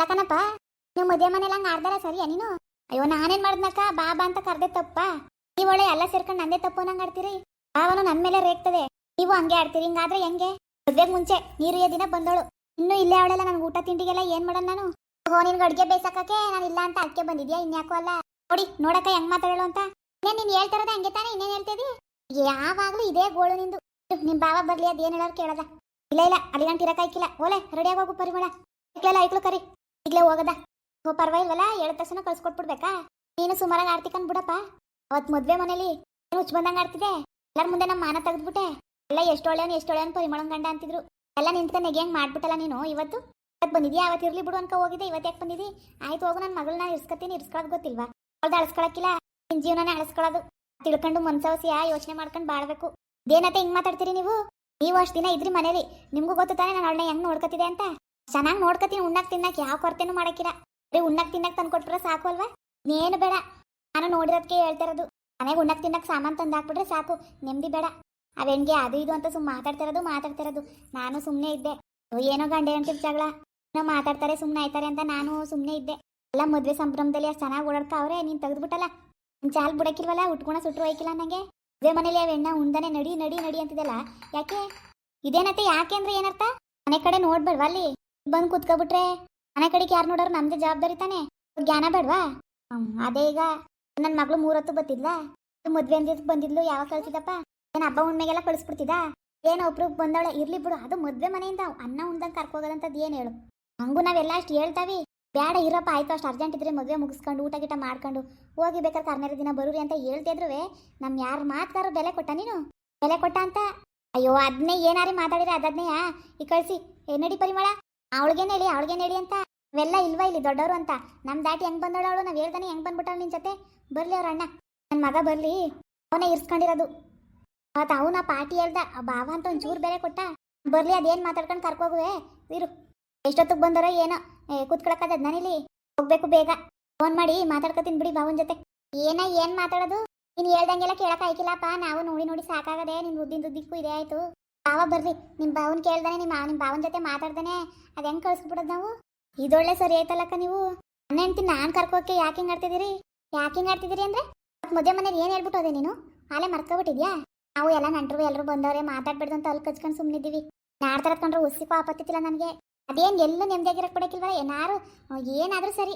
ಅಲ್ಲಕನಪ್ಪ ನೀವು ಮದುವೆ ಮನೇಲಿ ಹಂಗ ಆಡ್ದಾರ ಸರಿಯಾ ನೀನು? ಅಯ್ಯೋ, ನಾನೇನ್ ಮಾಡ್ದನಕ್ಕ? ಬಾಬಾ ಅಂತ ಕರ್ದೆ ತಪ್ಪ ನೀವ್ ಒಳ್ಳೆ ಎಲ್ಲ ಸೇರ್ಕೊಂಡು ನಂದೇ ತಪ್ಪು ನಂಗೆ ಆಡ್ತೀರಿ? ಅವನು ನನ್ ಮೇಲೆ ರೇಗ್ತದೆ. ನೀವು ಹಂಗೆ ಆಡ್ತೀರಿ, ಹಿಂಗಾದ್ರೆ ಹೆಂಗೆ? ಮದ್ವೆಗೆ ಮುಂಚೆ ನೀರು ದಿನ ಬಂದೋಳು. ಇನ್ನು ಇಲ್ಲೇ ಅವಳೆಲ್ಲ ನನ್ಗೆ ಊಟ ತಿಂಡಿಗೆಲ್ಲ ಏನ್ ಮಾಡೋಣ ನಾನು? ಓ ನಿನ್ಗೆ ಅಡ್ಗೆ ಬೇಯ್ಸಕ್ಕೆ ನಾನು ಇಲ್ಲ ಅಂತ ಅದಕ್ಕೆ ಬಂದಿದ್ಯಾ ಇನ್ಯಾಕೋ ಅಲ್ಲ? ನೋಡಿ, ನೋಡಕ್ಕ ಹೆಂಗ್ ಮಾತಾಡೋಳು ಅಂತ. ಇನ್ನೇನ್ ನೀನ್ ಹೇಳ್ತಾರದ ಹಂಗೆ ತಾನೇ? ಇನ್ನೇನು ಹೇಳ್ತಿದಿ ಯಾವಾಗ್ಲೂ ಇದೇ ಗೋಳು ನಿಂದು. ನಿಮ್ಮ ಬಾವ ಬರಲಿ ಅದೇನು ಹೇಳೋರು ಕೇಳೋದ ಇಲ್ಲ ಇಲ್ಲ ಅಲ್ಲಿ ಗಂಟೆ ಇರಕ್ಕಾಯ್ಕಿಲ್ಲ ಓಲೆ ರೆಡಿಯಾಗಿ ಹೋಗು, ಪರಿಮಳ. ಇಕ್ಲೆಲ್ಲ ಐಕ್ಲು ಕರಿ. ಈಗ್ಲೇ ಹೋಗದ. ಹೋ ಪರವಾಗಿಲ್ವಲ್ಲ ಹೇಳಿದ ತಕ್ಷಣ ಕಳ್ಸ್ಕೊಟ್ಬಿಡ್ಬೇಕಾ? ನೀನು ಸುಮಾರಾಗಿ ಆಡ್ತಿಕಂದ್ ಬಿಡಪ್ಪ. ಅವತ್ ಮದ್ವೆ ಮನೇಲಿ ಹುಚ್ಚು ಬಂದಂಗ ಆಡ್ತಿದೆ ಎಲ್ಲರ ಮುಂದೆ ನಮ್ಮ ಮಾನ ತೆಗೆದ್ಬಿಟ್ಟೆ. ಎಲ್ಲ ಎಷ್ಟು ಒಳ್ಳೆಯವನು ಎಷ್ಟು ಒಳ್ಳೆಯವನು ಪರಿಮಳ ಗಂಡ ಅಂತಿದ್ರು. ಎಲ್ಲ ನಿಂತ್ಕೊಂಡು ನೆಗೆಯಂಗ್ ಮಾಡ್ಬಿಟ್ಟಲ್ಲ ನೀನು ಇವತ್ತು? ಇವತ್ತು ಬಂದಿದ್ಯಾ? ಅವತ್ತು ಇರ್ಲಿ ಬಿಡು ಅನ್ಕೊ ಹೋಗಿದೆ ಇವತ್ತು ಯಾಕೆ ಬಂದಿದ್ದಿ ಆಯ್ತು ಹೋಗು ನನ್ನ ಮಗಳನ್ನ ಇರ್ಸ್ಕತೀನಿ ಇರ್ಸ್ಕೊಳೋದು ಗೊತ್ತಿಲ್ವಾ? ಅವ್ಳದ್ದು ಅಳಿಸ್ಕೊಳಕ್ಕಿಲ್ಲ. ನಿನ್ ಜೀವನನೇ ಅಳಿಸ್ಕೊಳ್ಳೋದು ತಿಳ್ಕೊಂಡು ಮನ್ಸವಸಿಯ? ಯೋಚನೆ ಮಾಡ್ಕೊಂಡು ಬಾಳ್ಬೇಕು. ದೇನತೆ ಹಿಂಗ್ ಮಾತಾಡ್ತೀರಿ ನೀವು? ನೀವು ಅಷ್ಟು ದಿನ ಇದ್ರಿ ಮನೇಲಿ. ನಿಮಗೂ ಗೊತ್ತು ತಾನೇ ನಾನು ಅವಳನ್ನ ಹೆಂಗ್ ನೋಡ್ಕೊತಿದೆ ಅಂತ? ಚೆನ್ನಾಗಿ ನೋಡ್ಕೊತೀನಿ ಉಣ್ಣಕ್ ತಿನ್ನಕ್ ಯಾವ ಕೊರತೆನೂ ಮಾಡಕಿರ ಬರೀ ಉಣ್ಣಕ್ ತಿನ್ನಕ್ ತಂದ್ಕೊಟ್ರೆ ಸಾಕು ಅಲ್ವಾ? ನೇನು ಬೇಡ. ನಾನು ನೋಡಿರೋದಕ್ಕೆ ಹೇಳ್ತಿರೋದು ಮನೆಗೆ ಉಣ್ಣಕ್ ತಿನ್ನಕ್ ಸಾಮಾನ್ ತಂದು ಹಾಕ್ಬಿಟ್ರೆ ಸಾಕು. ನೆಮ್ಮದಿ ಬೇಡ. ಅವೆಣ್ಗೆ ಅದು ಇದು ಅಂತ ಸುಮ್ಮನೆ ಮಾತಾಡ್ತಿರೋದು ಮಾತಾಡ್ತಿರೋದು ನಾನು ಸುಮ್ಮನೆ ಇದ್ದೆ. ನೀವು ಏನೋ ಗಂಡ ಹೆಂಡತಿ ಜಗಳ. ಏನೋ ಮಾತಾಡ್ತಾರೆ ಸುಮ್ಮನೆ ಆಯ್ತಾರೆ ಅಂತ ನಾನು ಸುಮ್ಮನೆ ಇದ್ದೆ. ಎಲ್ಲ ಮದುವೆ ಸಂಭ್ರಮದಲ್ಲಿ ಅಷ್ಟು ಚೆನ್ನಾಗಿ ಓಡಾಡ್ಕ ಅವ್ರೆ, ನೀನು ತೆಗೆದ್ಬಿಟ್ಟಲ್ಲ. ನಿನ್ನ ಚಾಲ್ ಬಿಡಕ್ಕಿಲ್ವಲ್ಲ, ಉಟ್ಕೊಣ ಸುಟ್ಟರು ಹೋಯ್ಕಿಲ್ಲ ನಂಗೆ? ಅದೇ ಮನೇಲಿ ಅವೆಣ್ಣ ಉಂದನೆ ನಡಿ ನಡಿ ನಡಿ ಅಂತಿದೆಲ್ಲ ಯಾಕೆ? ಇದೇನತ್ತೆ, ಯಾಕೆ ಅಂದ್ರೆ ಏನರ್ಥ? ಮನೆ ಕಡೆ ನೋಡ್ಬೇಡ್ವಾ ಅಲ್ಲಿ? ಬಂದು ಕುತ್ಕೊಬಿಟ್ರೆ ಮನೆ ಕಡೆಗೆ ಯಾರು ನೋಡೋರು ನಮ್ದೇ ಜವಾಬ್ದಾರಿ ತಾನೆ? ಜ್ಞಾನ ಬೇಡ್ವಾ? ಅದೇ ಈಗ ನನ್ನ ಮಗಳು ಮೂರೊತ್ತು ಬತ್ತಿದ್ಲ. ಮದ್ವೆ ಅಂದಿದ್ ಬಂದಿದ್ಲು, ಯಾವಾಗ ಕಳ್ಸಿದಪ್ಪ? ಏನ್ ಹಬ್ಬ ಉಣ್ಮೆಗೆಲ್ಲ ಕಳ್ಸ್ಬಿಡ್ತಿದ? ಏನೋ ಒಬ್ರು ಬಂದವಳೆ, ಇರ್ಲಿ ಬಿಡು, ಅದು ಮದ್ವೆ ಮನೆಯಿಂದ ಅನ್ನ ಉಂದಂಗ್ ಕರ್ಕೋಗೋದಂತದ್ ಏನ್ ಹೇಳು? ಹಂಗೂ ನಾವೆಲ್ಲ ಅಷ್ಟು ಹೇಳ್ತಾವಿ. ಬೇಡ ಇರಪ್ಪ, ಆಯ್ತು, ಅಷ್ಟು ಅರ್ಜೆಂಟ್ ಇದ್ರೆ ಮದ್ವೆ ಮುಗಿಸ್ಕೊಂಡು, ಊಟ ಗಿಟ ಮಾಡ್ಕೊಂಡು, ಹೋಗಿ ಬೇಕಾದ್ರೆ ಕರ್ನೇರ ದಿನ ಬರೂರಿ ಅಂತ ಹೇಳ್ತಿದ್ರು ನಮ್ ಯಾರ ಮಾತ್ಗಾರು ಬೆಲೆ ಕೊಟ್ಟ ನೀನು? ಬೆಲೆ ಕೊಟ್ಟ ಅಂತ? ಅಯ್ಯೋ ಅದನ್ನೇ ಏನಾರಿ ಮಾತಾಡಿದ್ರೆ ಅದನ್ನೇ ಈ ಕಳ್ಸಿ ನಡಿ ಪರಿಮಳ? ಅವಳಿಗೇನು ಹೇಳಿ ಅವಳಿಗೇನು ಹೇಳಿ ಅಂತ. ಇವೆಲ್ಲ ಇಲ್ವಾ ಇಲ್ಲಿ ದೊಡ್ಡವರು ಅಂತ? ನಮ್ ದಾಟಿ ಹೆಂಗ್ ಬಂದೋಳು ಅವಳು? ನಾವು ಹೇಳ್ದಾನೆ ಹೆಂಗ್ ಬಂದ್ಬಿಟ್ಟ ನಿನ್ ಜೊತೆ? ಬರಲಿ ಅವ್ರ ಅಣ್ಣ. ನನ್ ಮಗ ಬರಲಿ. ಅವನೇ ಇರ್ಸ್ಕೊಂಡಿರೋದು. ಅವತ್ತು ಅವನ ಪಾರ್ಟಿ ಹೇಳ್ದ, ಆ ಅಂತ ಅಂತ ಚೂರು ಬೇರೆ ಕೊಟ್ಟ. ಬರ್ಲಿ, ಅದೇನ್ ಮಾತಾಡ್ಕೊಂಡು ಕರ್ಕೋಗುವೆ? ಇರು. ಎಷ್ಟೊತ್ತಿಗೆ ಬಂದರೋ ಏನೋ? ಏ ಕೂತ್ಕೊಳಕ್ಕದ ನಾನಿಲ್ಲಿ. ಹೋಗ್ಬೇಕು ಬೇಗ. ಫೋನ್ ಮಾಡಿ ಮಾತಾಡ್ಕೊತೀನಿ ಬಿಡಿ ಬಾವನ್ ಜೊತೆ. ಏನ, ಏನ್ ಮಾತಾಡೋದು? ನೀನ್ ಹೇಳ್ದಂಗೆಲ್ಲ ಕೇಳಕ್ ಆಯ್ಕಿಲ್ಲಪ್ಪ. ನಾವು ನೋಡಿ ನೋಡಿ ಸಾಕಾಗದೆ ನಿನ್ ಉದ್ದಿನ ಉದ್ದಿಕ್ಕೂ ಇದೇ ಆಯ್ತು. ಭಾವ ಬರ್ರಿ, ನಿಮ್ ಬಾವನ್ ಕೇಳ್ದಾನೆ, ನಿಮ್ ನಿಮ್ ಭಾವನ್ ಜೊತೆ ಮಾತಾಡ್ದಾನೆ, ಅದ್ ಹೆಂಗ್ ಕಳ್ಸ್ಬಿಡೋದ್ ನಾವು? ಇದೊಳ್ಳೆ ಸರಿ ಆಯ್ತಲ್ಲಕ್ಕ ನೀವು? ನನ್ನ ಹೆಂಡ್ತಿ ನಾನ್ ಕರ್ಕೋಕೆ ಯಾಕೆ ಹಿಂಗ್ ಆಡ್ತಿದ್ದೀರಿ? ಯಾಕೆ ಹಿಂಗ್ ಆಡ್ತಿದ್ದೀರಿ ಅಂದ್ರೆ ಮದ್ವೆ ಮನೇಲಿ ಏನ್ ಹೇಳ್ಬಿಟ್ಟು ಹೋದೆ ನೀನು? ಆಲೆ ಮರ್ಕೊಬಿಟ್ಟಿದ್ಯಾ? ನಾವು ಎಲ್ಲ ನಂಟರು ಎಲ್ಲರೂ ಬಂದವ್ರೆ, ಮಾತಾಡ್ಬಿಡ್ದು ಅಂತ ಅಲ್ಲಿ ಕಚ್ಕೊಂಡು ಸುಮ್ಮನಿದ್ದೀವಿ ನಾಡ್ತಾರ ಕಂಡ್ರೆ ಉಸಿಕೋ ಆಪತ್ತಿಲ್ಲ ನನಗೆ. ಅದೇನ್ ಎಲ್ಲೂ ನೆಮ್ಮದಿಯಾಗಿರಕ್ ಬಿಡಕ್ಕಿಲ್ವಲ್ಲ ಏನಾರು, ಏನಾದ್ರೂ ಸರಿ.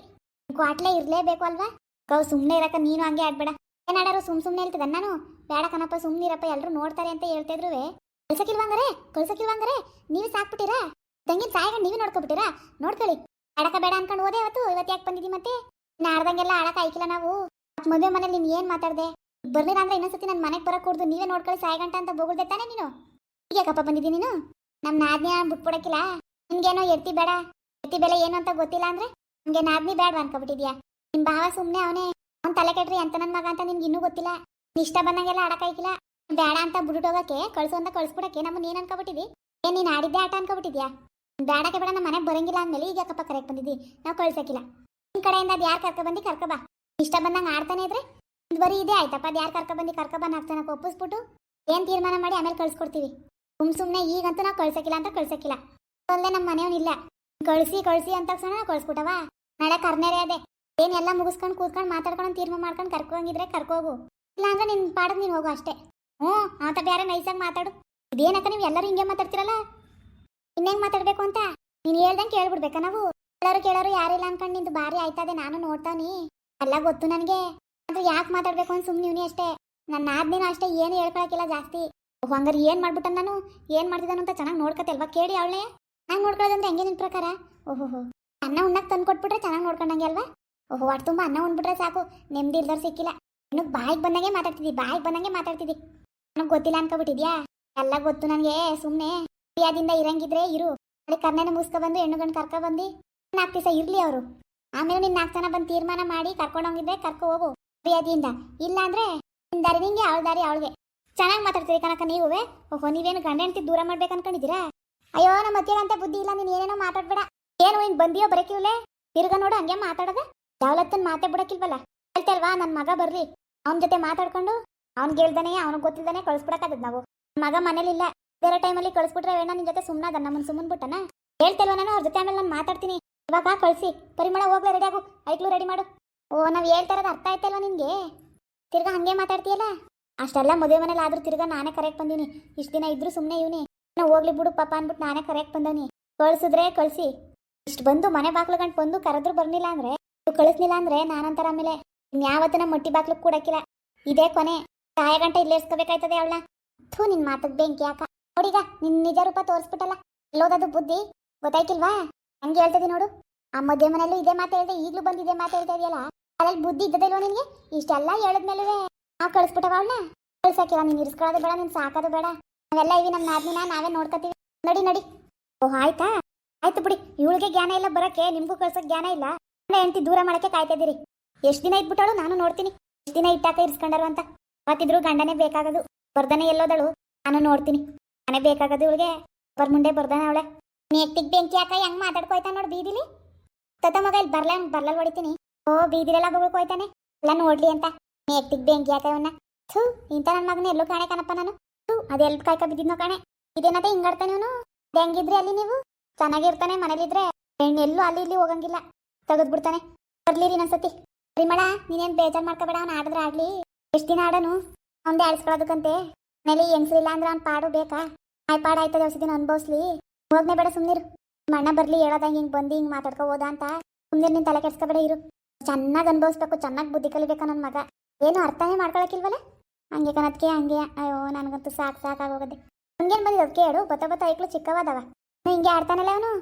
ಕ್ವಾಟ್ಲೆ ಇರ್ಲೇಬೇಕು ಅಲ್ವಾ? ಗೌ ಸುಮ್ಮನೆ ಇರಕ್ಕ, ನೀನು ಹಂಗೆ ಆಡ್ಬೇಡ ಏನಾಡಾರು ಸುಮ್ ಸುಮ್ಮನೆ ಹೇಳ್ತಿದ್ದ ನಾನು? ಬೇಡ ಕಣಪ್ಪ ಸುಮ್ಮನಿರಪ್ಪ ಎಲ್ಲರೂ ನೋಡ್ತಾರೆ ಅಂತ ಹೇಳ್ತಿದ್ರು ಕಳ್ಸಕ್ಕಿಲ್ವಂಗಾರೆ ಕಳ್ಸಕ್ಕಿಲ್ವಾಂಗರೆ ನೀವು ಸಾಕ್ಬಿಟ್ಟಿರಾ? ತಂಗಿನ ಸಾಯಗ ನೀವೇ ನೋಡ್ಕೊಬಿಟ್ಟಿರಾ? ನೋಡ್ಕೊಳ್ಳಿ. ಅಡಕ ಬೇಡ ಅನ್ಕೊಂಡು ಹೋದೆ ಅವತ್ತು. ಇವತ್ತು ಯಾಕೆ ಬಂದಿದ್ದಿ ಮತ್ತೆ? ನಾಡ್ದಂಗೆಲ್ಲ ಆಡಕ ಆಯ್ಕಿಲ್ಲ ನಾವು. ಮದುವೆ ಮನೇಲಿ ನೀನ್ ಏನ್ ಮಾತಾಡ್ದೆ? ಬರ್ಲಿಲ್ಲ ಅಂದ್ರೆ ಇನ್ನೊಂದ್ಸತಿ ನನ್ನ ಮನೆಗೆ ಬರಕ್ ಕೂಡ್ದು ನೀವೇ ನೋಡ್ಕೊಳ್ಳಿ ಸಾಯಗಂಟ ಅಂತ ಬೋಗುಳ್ದೆ ತಾನೆ ನೀನು. ಈಗ ಯಾಕಪ್ಪ ಬಂದಿದ್ದಿ ನೀನು? ನಮ್ ನಾದ್ನಿ ಬಿಟ್ಬಿಡಕ್ಕಿಲ್ಲ ನಿನ್ಗೇನೋ ಎತ್ತಿ ಬೇಡ. ಎತ್ತಿ ಬೆಲೆ ಏನು ಅಂತ ಗೊತ್ತಿಲ್ಲ ಅಂದ್ರೆ ನಿಮ್ಗೆ ನಾದ್ನಿ ಬೇಡ ಅನ್ಕೊಬಿಟ್ಟಿದ್ಯಾ? ನಿಮ್ ಭಾವ ಸುಮ್ನೆ ಅವನೇ. ಅವ್ನ್ ತಲೆ ಕೆಟ್ರಿ ಅಂತ ನನ್ ಮಗ ಅಂತ ನಿನ್ಗೆ ಇನ್ನೂ ಗೊತ್ತಿಲ್ಲ. ನೀನ್ ಇಷ್ಟ ಬಂದಂಗೆಲ್ಲ ಆಡಕ್ಕಾಯ್ಕಿಲ್ಲ ಬೇಡ ಅಂತ ಬಿಡುಟೋಗಕ್ಕೆ ಕಳ್ಸು ಅಂತ ಕಳ್ಸ್ಬಿಡಕ್ಕೆ ನಮ್ಮನ್ನ ಏನ್ ಅನ್ಕೊಬಿಟ್ಟಿದಿ? ಏನ್ ನೀನ್ ಆಡಿದ್ದೆ ಆಟ ಅನ್ಕೊಬಿಟ್ಟಿದ್ಯಾ? ಬೇಡಕ್ಕೆ ಬೇಡ ನಮ್ಮ ಮನೆಗೆ ಬರಂಗಿಲ್ಲ ಅಂದ್ಮೇಲೆ ಈಗ ಯಾಕಪ್ಪ ಕರೆಕ್ ಬಂದಿದ್ದಿ. ನಾವು ಕಳ್ಸಕ್ಕಿಲ್ಲ. ನಿನ್ ಕಡೆಯಿಂದ ಅದ್ ಯಾರು ಕರ್ಕ ಬಂದಿ ಕರ್ಕ ಬಾ. ಇಷ್ಟ ಬಂದಂಗ ಆಡ್ತಾನೆ ಇದ್ರೆ ಬರೀ ಇದೆ ಆಯ್ತಪ್ಪ. ಅದ್ ಯಾರು ಕರ್ಕ ಬಂದಿ ಕರ್ಕ ನಾಕ್ ನಾಲ್ಕು ಒಪ್ಪಿಸ್ಬಿಟ್ಟು ಏನ್ ತೀರ್ಮಾನ ಮಾಡಿ ಆಮೇಲೆ ಕಳ್ಸ್ಕೊಡ್ತೀವಿ. ಸುಮ್ ಸುಮ್ನೆ ಈಗಂತೂ ನಾವು ಕಳ್ಸಕ್ಕಿಲ್ಲ ಅಂತ ಕಳ್ಸಕ್ಕಿಲ್ಲ. ಅಲ್ಲೇ ನಮ್ಮ ಮನೆಯವನಿಲ್ಲ ಕಳ್ಸಿ ಕಳ್ಸಿ ಅಂತ ತಕ್ಷಣ ಕಳ್ಸ್ಬಿಟ್ಟವ? ನಾಳೆ ಕರ್ನೇರೆ ಅದೇ. ಏನ್ ಎಲ್ಲ ಮುಗಿಸ್ಕೊಂಡು ಕೂತ್ಕೊಂಡು ಮಾತಾಡ್ಕೊಂಡು ತೀರ್ಮಾನ ಮಾಡ್ಕೊಂಡು ಕರ್ಕೊಂಗಿದ್ರೆ ಕರ್ಕೋಗು ಇಲ್ಲ ಅಂದ್ರೆ ನಿನ್ ಪಾಡದ್ ನೀನ್ ಹೋಗು ಅಷ್ಟೇ. ಹ್ಞೂ, ಆತ ಬೇರೆ ನೈಸಾಗಿ ಮಾತಾಡು. ಇದೇನಕ್ಕ ನೀವು ಎಲ್ಲರೂ ಹಿಂಗೆ ಮಾತಾಡ್ತಿರಲ್ಲ? ಇನ್ನೇನು ಮಾತಾಡ್ಬೇಕು ಅಂತ? ನೀನು ಹೇಳ್ದಂಗೆ ಕೇಳ್ಬಿಡ್ಬೇಕಾ ನಾವು? ಎಲ್ಲರೂ ಕೇಳೋರು ಯಾರಿಲ್ಲ ಅನ್ಕೊಂಡು ನಿಂದು ಭಾರಿ ಆಯ್ತದೆ, ನಾನು ನೋಡ್ತಾನಿ ಎಲ್ಲ ಗೊತ್ತು ನನಗೆ. ಅದು ಯಾಕೆ ಮಾತಾಡ್ಬೇಕು ಅಂತ ಸುಮ್ಮನೆ ಇವನಿ ಅಷ್ಟೇ. ನನ್ನ ಆದ್ಮೇಲೆ ಅಷ್ಟೇ ಏನು ಹೇಳ್ಕೊಳಕಿಲ್ಲ ಜಾಸ್ತಿ. ಹಂಗಾರೆ ಏನು ಮಾಡ್ಬಿಟ್ಟ ನಾನು? ಏನು ಮಾಡ್ತಿದ್ದಾನು ಅಂತ ಚೆನ್ನಾಗಿ ನೋಡ್ಕತ್ತಲ್ವಾ ಕೇಳಿ ಅವಳೆ. ನಾನು ನೋಡ್ಕೊಳ್ಳೋದಂದ್ರೆ ಹೆಂಗೆ ನಿನ್ ಪ್ರಕಾರ? ಓಹೋ ಅನ್ನ ಉಣ್ಣಕ್ಕೆ ತಂದು ಕೊಟ್ಬಿಟ್ರೆ ಚೆನ್ನಾಗಿ ನೋಡ್ಕೊಂಡಂಗೆ ಅಲ್ವಾ? ಓಹೋ ಹೊಟ್ಟೆ ತುಂಬ ಅನ್ನ ಉಣ್ಬಿಟ್ರೆ ಸಾಕು. ನೆಮ್ಮದಿ ಇಲ್ದವ್ರು ಸಿಕ್ಕಿಲ್ಲ. ಇನ್ನು ಬಾಯಿಗೆ ಬಂದಂಗೆ ಮಾತಾಡ್ತಿದ್ದಿ, ಬಾಯಿಗೆ ಬಂದಂಗೆ ಮಾತಾಡ್ತಿದ್ದಿ. ನನಗೆ ಗೊತ್ತಿಲ್ಲ ಅನ್ಕೊಬಿಟ್ಟಿದ್ಯಾ? ಎಲ್ಲ ಗೊತ್ತು ನನಗೆ ಸುಮ್ಮನೆ ಪ್ರಿಯಾದಿಂದ ಇರಂಗಿದ್ರೆ ಇರು. ಅಲ್ಲಿ ಕರ್ನೆನ ಮುಸ್ಕ ಬಂದು ಹೆಣ್ಣು ಗಂಡು ಕರ್ಕೊ ಬಂದು. ನಾಲ್ಕು ದಿವಸ ಇರ್ಲಿ ಅವರು. ಆಮೇಲೆ ನಿನ್ ನಾಲ್ಕು ಜನ ಬಂದು ತೀರ್ಮಾನ ಮಾಡಿ ಕರ್ಕೊಂಡು ಹೋಗಿದ್ರೆ ಕರ್ಕೊ ಹೋಗು ಪ್ರಿಯಾದಿಯಿಂದ ಇಲ್ಲ ಅಂದ್ರೆ ದಾರಿ ನಿಂಗೆ, ಅವಳ ದಾರಿ ಅವಳಿಗೆ. ಚೆನ್ನಾಗಿ ಮಾತಾಡ್ತೀರಿ ಕನಕ ನೀವೇ ಓಹೋ, ನೀವೇನು ಗಂಡ ಹೆಂಡತಿ ದೂರ ಮಾಡ್ಬೇಕು ಅನ್ಕೊಂಡಿದ್ದೀರಾ? ಅಯ್ಯೋ ನಮ್ಮ ಅಂತ ಬುದ್ಧಿ ಇಲ್ಲ, ನೀನ್ ಏನೇನೋ ಮಾತಾಡ್ಬೇಡ. ಏನು ಹಿಂಗೆ ಬಂದಿಯೋ ಬರಕಿವ್ಲೆ ತಿರ್ಗ ನೋಡು, ಹಂಗೆ ಮಾತಾಡದ. ಯಾವಲತ್ತನ್ ಮಾತೇ ಬಿಡಕ್ಕಿಲ್ವಲ್ಲ ಹೇಳ್ತಲ್ವಾ ನನ್ನ ಮಗ ಬರ್ರಿ ಅವನ ಜೊತೆ ಮಾತಾಡ್ಕೊಂಡು ಅವ್ನಿಗೆ ಹೇಳ್ದಾನೆ, ಅವ್ನಿಗೆ ಗೊತ್ತಿಲ್ದಾನೆ, ಕಳ್ಸ್ಬಿಡಕ್ಕಾಗದ್ ನಾವು. ಮಗ ಮನೇಲಿಲ್ಲ ಬೇರೆ ಟೈಮಲ್ಲಿ ಕಳ್ಸ್ಬಿಟ್ರೆ ವೇಣ ನಿನ್ ಜೊತೆ ಸುಮ್ಮನಾದ ನಮ್ಮನ್ನು ಸುಮ್ಮನ್ ಬಿಟ್ಟನ? ಹೇಳ್ತಿಲ್ವ ನಾನು? ಅವ್ರ ಜೊತೆ ಆಮೇಲೆ ನಾನು ಮಾತಾಡ್ತೀನಿ. ಇವಾಗ ಕಳಿಸಿ. ಪರಿಮಳ, ಹೋಗ್ಲಾ ರೆಡಿ ಆಗು. ಐಕ್ಲು ರೆಡಿ ಮಾಡು. ಓ, ನಾವು ಹೇಳ್ತಾ ಇರೋದು ಅರ್ಥ ಆಯ್ತಲ್ವ ನಿನ್ಗೆ? ತಿರ್ಗಾ ಹಂಗೆ ಮಾತಾಡ್ತೀಯಲ್ಲ? ಅಷ್ಟೆಲ್ಲ ಮದುವೆ ಮನೇಲಿ ಆದ್ರೂ ತಿರ್ಗಾ ನಾನೇ ಕರೆಕ್ಟ್ ಬಂದೀನಿ. ಇಷ್ಟು ದಿನ ಇದ್ರು ಸುಮ್ಮನೆ ಇವನಿ. ನಾ ಹೋಗ್ಲಿ ಬಿಡು ಪಾಪ ಅಂದ್ಬಿಟ್ಟು ನಾನೇ ಕರೆಕ್ಟ್ ಬಂದವನಿ. ಕಳ್ಸಿದ್ರೆ ಕಳ್ಸಿ. ಇಷ್ಟು ಬಂದು ಮನೆ ಬಾಗ್ಲು ಗಂಟು ಬಂದು ಕರೆದ್ರು ಬರ್ಲಿಲ್ಲ ಅಂದ್ರೆ ನೀವು ಕಳಿಸ್ಲಿಲ್ಲ ಅಂದ್ರೆ ನಾನಂತರ ಆಮೇಲೆ ಇನ್ಯಾವತ್ತನ ಮಟ್ಟಿ ಬಾಗ್ಲು ಕೂಡಕ್ಕಿಲ್ಲ ಇದೇ ಕೊನೆ. ಕಾಯ ಗಂಟೆ ಇಲ್ಲಿ ಇರ್ಸ್ಕೋಬೇಕಾಯ್ತದೆ ಅವಳ ಥೂ, ನಿನ್ ಮಾತಕ್ ಬೆಂಕಿ ಯಾಕ? ನೋಡೀಗ, ನಿನ್ ನಿಜ ರೂಪ ತೋರಿಸ್ಬಿಟ್ಟಲ್ಲ. ಎಲ್ಲೋದದು ಬುದ್ಧಿ. ಗೊತ್ತಾಯ್ತಿಲ್ವಾ ಹಂಗೆ ಹೇಳ್ತದೆ ನೋಡು. ಆ ಮದುವೆ ಮನೆಯಲ್ಲೂ ಇದೇ ಮಾತು ಹೇಳ್ದೆ, ಈಗಲೂ ಬಂದು ಇದೇ ಮಾತು ಹೇಳ್ತಾ ಇದೆಯಲ್ಲ? ಅದ್ರಲ್ಲಿ ಬುದ್ಧಿ ಇದ್ದದಿಲ್ವ ನಿನ್ಗೆ? ಇಷ್ಟೆಲ್ಲ ಹೇಳಿದ್ಮೇಲೆ ನಾವು ಕಳಿಸ್ಬಿಟ್ಟವ ಅವಳನ್ನ? ಕಳ್ಸಕ್ಕಿಲ್ಲ ನೀನು ಇರಿಸ್ಕೊಳ್ಳೋದು ಬೇಡ, ನೀನು ಸಾಕೋದು ಬೇಡ. ನಾವೆಲ್ಲ ಇವಿ ನಮ್ಮ ನಾದ್ನಿನ ನಾವೇ ನೋಡ್ಕೊತೀವಿ. ನಡಿ ನಡಿ. ಓ ಆಯ್ತಾ? ಆಯ್ತು ಬಿಡಿ. ಇವಳಿಗೆ ಜ್ಞಾನ ಇಲ್ಲ ಬರಕ್ಕೆ, ನಿಮ್ಗೂ ಕಳ್ಸಕ್ ಜ್ಞಾನ ಇಲ್ಲ. ಹೆಂಡತಿ ದೂರ ಮಾಡಕ್ಕೆ ಕಾಯ್ತಾ ಇದ್ದೀರಿ. ಎಷ್ಟು ದಿನ ಇದ್ಬಿಟ್ಟಳು ನಾನು ನೋಡ್ತೀನಿ. ಎಷ್ಟು ದಿನ ಇಟ್ಟಾಕ ಇರ್ಸ್ಕೊಂಡಾರ ಅಂತ. ಅವತ್ತಿದ್ರು ಗಂಡನೇ ಬೇಕಾಗದು. ಬರ್ದನೆ ಎಲ್ಲೋದಳು. ನಾನು ನೋಡ್ತೀನಿ. ಮನೆ ಬೇಕಾಗದು ಇವಳಿಗೆ. ಬರ್ ಮುಂಡೆ ಬರ್ದಾನೆ ಅವಳೆ. ನೆಟ್ಟಿಗೆ ಬೆಂಕಿ ಹಾಕ, ಹೆಂಗ್ ಮಾತಾಡ್ಕೋಯ್ತಾ ನೋಡು ಬೀದಿಲಿ. ತತ ಮಗ ಇಲ್ಲಿ ಬರ್ಲ, ಬರ್ಲಲ್ ಹೊಡಿತೀನಿ. ಓ, ಬೀದಿಲೆಲ್ಲ ಬಗಳ್ಕೋಯ್ತಾನೆ ಎಲ್ಲ ನೋಡ್ಲಿ ಅಂತ. ನೆಟ್ಟಿಗೆ ಬೆಂಕಿ ಹಾಕ ಇವನ್ನ ಥೂ, ಇಂಥ ನನ್ನ ಮಗನ ಎಲ್ಲೂ ಕಾಣೆ ಕಣಪ್ಪ ನಾನು. ಥೂ ಅದೆಲ್ಲ ಕಾಯ್ಕ ಬಿದ್ದಿದ್ನೋ ಕಾಣೆ. ಇದೇನತ್ತೆ ಹಿಂಗಾಡ್ತಾನೆ ಇವನು? ಹೆಂಗಿದ್ರಿ ಅಲ್ಲಿ ನೀವು? ಚೆನ್ನಾಗಿರ್ತಾನೆ ಮನೇಲಿದ್ರೆ. ಎಲ್ಲೂ ಅಲ್ಲಿ ಇಲ್ಲಿ ಹೋಗಂಗಿಲ್ಲ. ತೆಗೆದ್ಬಿಡ್ತಾನೆ. ಬರ್ಲಿರಿ ಇನ್ನೊಂದ್ಸತಿ. ಪರಿಮಳ ನೀನೇನ್ ಬೇಜಾರ್ ಮಾಡ್ಕೋಬೇಡ, ಅವ್ನು ಆಡಿದ್ರೆ ಆಡ್ಲಿ ಎಷ್ಟ್ ದಿನ ಆಡನು? ಅವ್ನ್ದೇ ಆಡಿಸ್ಕೊಳ್ಳೋದಕ್ಕಂತೆ. ಮೇಲೆ ಹೆಂಗ್ಸ್ರಿಲ್ಲ ಅಂದ್ರೆ ಅವ್ನ್ ಪಾಡು ಬೇಕಾ? ಆಯ್ ಪಾಡು, ಆಯ್ತದ ದಿನ ಅನ್ಭವಿಸ್ಲಿ. ಹೋಗ್ನೆ ಬೇಡ ಸುಮ್ನಿರು. ನಿಮ್ಮ ಬರ್ಲಿ ಹೇಳೋದಂಗೆ ಹಿಂಗೆ, ಬಂದು ಹಿಂಗೆ ಮಾತಾಡ್ಕೊ ಹೋದ ಅಂತ. ಸುಮ್ನಿರ್ ನಿನ್ನ ತಲೆ ಕೆಡ್ಸ್ಕೊಬೇಡ, ಇರು. ಚೆನ್ನಾಗಿ ಅನ್ಭವಿಸ್ಬೇಕು, ಚೆನ್ನಾಗಿ ಬುದ್ಧಿ ಕಲಿಬೇಕಾ ನನ್ನ ಮಗ. ಏನು ಅರ್ಥನೇ ಮಾಡ್ಕೊಳಕ್ಕಿಲ್ವಲ್ಲ? ಹಂಗೆ ಕಣದ್ಕೆ ಹಂಗೆ. ಅಯ್ಯೋ, ನನಗಂತೂ ಸಾಕು ಸಾಕಾಗೋಗದೆ ಹಂಗೇನು ಬಂದಿದ್ದು ಅದಕ್ಕೆ ಹೇಳು? ಬತ್ತ ಬತ್ತ ಐಕ್ಳು ಚಿಕ್ಕವಾದವ. ಹಿಂಗೆ ಆಡ್ತಾನಲ್ಲ ಅವನು?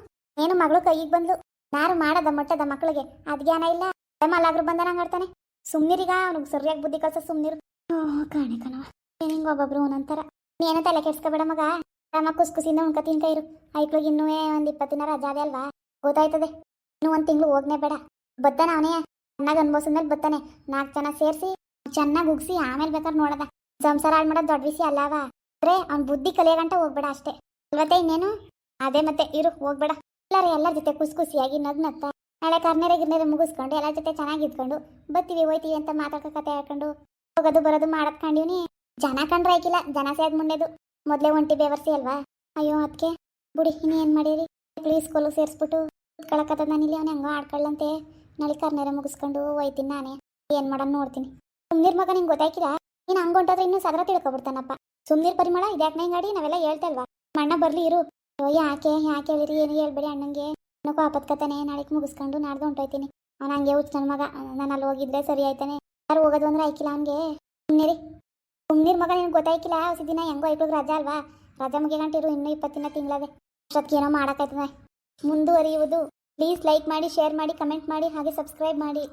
ಏನು ಮಗಳು ಕೈಗೆ ಬಂದ್ಲು? ಯಾರು ಮಾಡದ, ಮೊಟ್ಟದ ಮಕ್ಕಳಿಗೆ ಅದ್ ಜ್ಞಾನ ಇಲ್ಲ? ಮಲ್ಲಾಗ್ರು ಬಂದ ನಂಗೆ ಆಡ್ತಾನೆ. ಸುಮ್ನಿರಿಗ, ಅವ್ನಿಗೆ ಸರಿಯಾಗಿ ಬುದ್ಧಿ ಕಲ್ಸ ಸುಮ್ನಿರು. ಕಾಣೆ ಕಣವ ಏನಿಂಗ್ ಒಬ್ಬೊಬ್ರು ಒಂದೊಂಥರ. ನೀನು ತಲೆ ಕೆಡ್ಸ್ಕೊಬೇಡ ಮಗ. ರಾಮ ಕುಸ್ಕುಸಿಂದ ಉಣ್ಕ ತಿನ್ಕ ಇರು ಐಕ್ಳಿಗೆ ಇನ್ನೂ ಒಂದ್ ಇಪ್ಪತ್ತು ದಿನ ರಜಾ ಅದೇ ಅಲ್ವಾ? ಗೊತ್ತಾಯ್ತದೆ. ಇನ್ನು ಒಂದ್ ತಿಂಗಳು ಹೋಗ್ನೇ ಬೇಡ. ಬತ್ತಾನ ಅವನೇ ಚೆನ್ನಾಗಿ ಅನ್ಭವಿಸಿದ್ಮೇಲೆ ಬತ್ತಾನೆ ನಾಲ್ಕು ಜನ ಸೇರಿಸಿ ಚೆನ್ನಾಗಿ ಉಗ್ಸಿ ಆಮೇಲೆ ಬೇಕಾದ್ರೆ ನೋಡದ. ಸಂಸಾರ ಹಾಳು ಮಾಡೋದು ದೊಡ್ಡ ವಿಷಯ ಅಲ್ಲವ? ಅಂದ್ರೆ ಅವ್ನ ಬುದ್ಧಿ ಕಲಿಯ ಗಂಟ ಹೋಗ್ಬೇಡ ಅಷ್ಟೇ. ಇವತ್ತೇ ಇನ್ನೇನು? ಅದೇ ಮತ್ತೆ, ಇರು, ಹೋಗ್ಬೇಡ. ಎಲ್ಲರ ಎಲ್ಲರ ಜೊತೆ ಖುಷಿ ಖುಷಿಯಾಗಿ ನಗ್ ನಗ್ತಾ ನಾಳೆ ಕರ್ನೇರ ಗಿರ್ನೇರ ಮುಗಿಸ್ಕೊಂಡು ಎಲ್ಲ ಜೊತೆ ಚೆನ್ನಾಗಿ ಇದ್ಕೊಂಡು ಬತ್ತೀವಿ, ಹೋಯ್ತೀವಿ ಅಂತ ಮಾತಾಡ್ಕೊ ಕತೆ ಹಾಕೊಂಡು ಹೋಗೋದು, ಬರೋದು ಮಾಡೋದು ಜನ ಕಂಡ್ರೆ ಆಯ್ಕಿಲ್ಲ, ಜನ ಸೇದ್ ಮುಂಡೆದು. ಮೊದಲೇ ಒಂಟಿ ಬೇವರ್ಸಿ ಅಲ್ವಾ? ಅಯ್ಯೋ ಅದಕ್ಕೆ ಬುಡಿ ಏನು ಮಾಡೀರಿ? ಪ್ಲೀಸ್ ಸೇರ್ಸಿಬಿಟ್ಟು ಸೇರಿಸ್ಬಿಟ್ಟು ಕುತ್ಕೊಳಕತ್ತದ ನಾನು ಇಲ್ಲಿ, ಅವ್ನು ಹೆಂಗೋ ಆಡ್ಕೊಳ್ಳಂತೆ. ನಾಳೆ ಕರ್ನೇರ ಮುಗಿಸ್ಕೊಂಡು ಹೋಯ್ತೀನಿ ನಾನೇ. ಏನು ಮಾಡೋಣ ನೋಡ್ತೀನಿ. ಸುಮ್ನಿರ್ ಮಗ, ನಿಂಗೆ ಗೊತ್ತಾಯ್ಕಿಲ್ಲ? ನೀನು ಹಂಗೊಂಟಾದ್ರೆ ಇನ್ನೂ ಸದರ ತಿಳ್ಕೊಬಿಡ್ತಾನಪ್ಪ. ಸುಮ್ನಿರ್ ಪರಿಮಳ, ಇದ್ಯಾಕೆ ನಂಗಾಡಿ ನಾವೆಲ್ಲ ಹೇಳ್ತಲ್ವಾ? ಅಣ್ಣ ಬರಲಿ ಇರು. ಅಯ್ಯೋ, ಯಾಕೆ ಯಾಕೆ ಹೇಳಿರಿ? ಏನು ಹೇಳ್ಬೇಡಿ ಅಣ್ಣಂಗೆ. ಇನ್ನೂ ಆಪತ್ಕತಾನೆ ನಾಳೆಗೆ ಮುಗಿಸ್ಕೊಂಡು ನಾಡ್ದು ಹೊಂಟೋಯ್ತೀನಿ. ಅವ್ನು ಹಂಗೆ ಹುಚ್ಚ ನನ್ನ ಮಗ, ನಾನು ಅಲ್ಲಿ ಹೋಗಿದ್ರೆ ಸರಿ ಆಯ್ತಾನೆ. ಯಾರು ಹೋಗೋದು ಅಂದ್ರೆ ಆಯ್ಕಿಲ್ಲ ಅವ್ನಿಗೆ. ಸುಮ್ನಿರಿ ಸುಮ್ನಿರ್ ಮಗ, ನಿನ್ಗೆ ಗೊತ್ತಾಯ್ಕಿಲ್ಲ? ಹೊಸ ದಿನ ಹೆಂಗೋ ಐಕ್ಳಿಗೆ ರಜಾ ಅಲ್ವಾ? ರಜಾ ಮುಗಿಗಂಟಿರು ಇನ್ನೂ ಇಪ್ಪತ್ತಿನ ತಿಂಗಳದೆ ಅಷ್ಟೊತ್ತಿಗೆ ಏನೋ ಮಾಡೋಕ್ಕಾಯ್ತದೆ ಮುಂದುವರಿಯುವುದು. ಪ್ಲೀಸ್ ಲೈಕ್ ಮಾಡಿ, ಶೇರ್ ಮಾಡಿ, ಕಮೆಂಟ್ ಮಾಡಿ, ಹಾಗೆ ಸಬ್ಸ್ಕ್ರೈಬ್ ಮಾಡಿ.